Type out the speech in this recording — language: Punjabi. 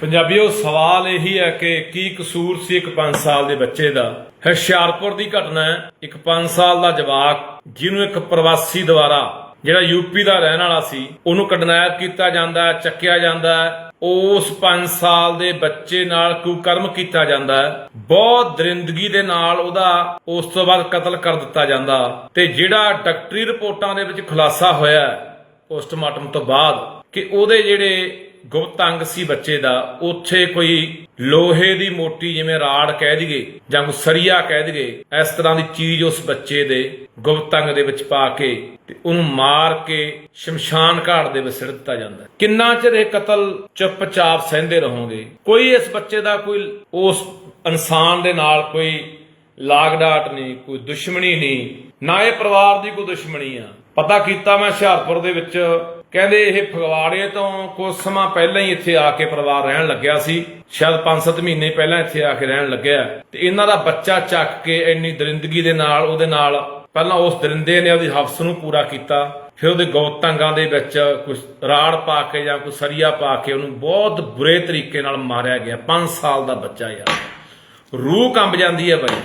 ਪੰਜਾਬੀਓ, ਸਵਾਲ ਇਹੀ ਹੈ ਕਿ ਕੀ ਕਸੂਰ ਸੀ ਇੱਕ 5 ਸਾਲ ਦੇ ਬੱਚੇ ਦਾ? ਹੁਸ਼ਿਆਰਪੁਰ ਦੀ ਘਟਨਾ ਹੈ। ਇੱਕ 5 ਸਾਲ ਦਾ ਜਵਾਕ ਜਿਹਨੂੰ ਇੱਕ ਪ੍ਰਵਾਸੀ ਦੁਆਰਾ, ਜਿਹੜਾ ਯੂਪੀ ਦਾ ਰਹਿਣ ਵਾਲਾ ਸੀ, ਉਹਨੂੰ ਕਿਡਨੈਪ ਕੀਤਾ ਜਾਂਦਾ ਹੈ, ਚੱਕਿਆ ਜਾਂਦਾ ਹੈ। ਉਸ 5 ਸਾਲ ਦੇ ਬੱਚੇ ਨਾਲ ਕੁਕਰਮ ਕੀਤਾ ਜਾਂਦਾ ਹੈ। ਬਹੁਤ ਦਰਿੰਦਗੀ ਦੇ ਨਾਲ ਉਹਦਾ ਉਸ ਤੋਂ ਬਾਅਦ ਕਤਲ ਕਰ ਦਿੱਤਾ ਜਾਂਦਾ। ਤੇ ਜਿਹੜਾ ਡਾਕਟਰੀ ਰਿਪੋਰਟਾਂ ਦੇ ਵਿੱਚ ਖੁਲਾਸਾ ਹੋਇਆ ਪੋਸਟਮਾਰਟਮ ਤੋਂ ਬਾਅਦ, ਕਿ ਉਹਦੇ ਜਿਹੜੇ ਗੁਪਤ ਅੰਗ ਸੀ ਬੱਚੇ ਦਾ, ਉੱਥੇ ਕੋਈ ਲੋਹੇ ਦੀ ਮੋਟੀ ਜਿਵੇਂ ਰਾੜ ਕਹਿ ਦਈਏ ਜਾਂ ਕੋਈ ਸਰੀਆ ਕਹਿ ਦਈਏ, ਇਸ ਤਰ੍ਹਾਂ ਦੀ ਚੀਜ਼ ਉਸ ਬੱਚੇ ਦੇ ਗੁਪਤ ਅੰਗ ਦੇ ਵਿੱਚ ਪਾ ਕੇ ਤੇ ਉਹਨੂੰ ਮਾਰ ਕੇ ਸ਼ਮਸ਼ਾਨ ਘਾਟ ਦੇ ਵਿੱਚ ਸਿੱਟ ਦਿੱਤਾ ਜਾਂਦਾ ਕਿੰਨਾ ਚਿਰ ਇਹ ਕਤਲ ਚੁੱਪਚਾਪ ਸਹਿੰਦੇ ਰਹੋਗੇ? ਕੋਈ ਇਸ ਬੱਚੇ ਦਾ ਕੋਈ ਉਸ ਇਨਸਾਨ ਦੇ ਨਾਲ ਕੋਈ ਲਾਗ ਡਾਟ ਨਹੀਂ, ਕੋਈ ਦੁਸ਼ਮਣੀ ਨਹੀਂ, ਨਾ ਇਹ ਪਰਿਵਾਰ ਦੀ ਕੋਈ ਦੁਸ਼ਮਣੀ ਆ। ਪਤਾ ਕੀਤਾ ਮੈਂ ਹੁਸ਼ਿਆਰਪੁਰ ਦੇ ਵਿੱਚ ਕਹਿੰਦੇ ਇਹ ਫਗਵਾੜੇ ਤੋਂ ਕੁਝ ਸਮਾਂ ਪਹਿਲਾਂ ਹੀ ਇੱਥੇ ਆ ਕੇ ਪਰਿਵਾਰ ਰਹਿਣ ਲੱਗਿਆ ਸੀ। ਸ਼ਾਇਦ 5-7 ਮਹੀਨੇ ਪਹਿਲਾਂ ਇੱਥੇ ਆ ਕੇ ਰਹਿਣ ਲੱਗਿਆ ਤੇ ਇਹਨਾਂ ਦਾ ਬੱਚਾ ਚੱਕ ਕੇ ਇੰਨੀ ਦਰਿੰਦਗੀ ਦੇ ਨਾਲ, ਉਹਦੇ ਨਾਲ ਪਹਿਲਾਂ ਉਸ ਦਰਿੰਦੇ ਨੇ ਉਹਦੀ ਹਫਸ ਨੂੰ ਪੂਰਾ ਕੀਤਾ, ਫਿਰ ਉਹਦੇ ਗੌਤੰਗਾਂ ਦੇ ਵਿੱਚ ਕੁਝ ਰਾੜ ਪਾ ਕੇ ਜਾਂ ਕੋਈ ਸਰੀਆ ਪਾ ਕੇ ਉਹਨੂੰ ਬਹੁਤ ਬੁਰੇ ਤਰੀਕੇ ਨਾਲ ਮਾਰਿਆ ਗਿਆ। 5 ਸਾਲ ਦਾ ਬੱਚਾ ਯਾਰ। ਰੂਹ ਕੰਬ ਜਾਂਦੀ ਹੈ ਬਾਈ।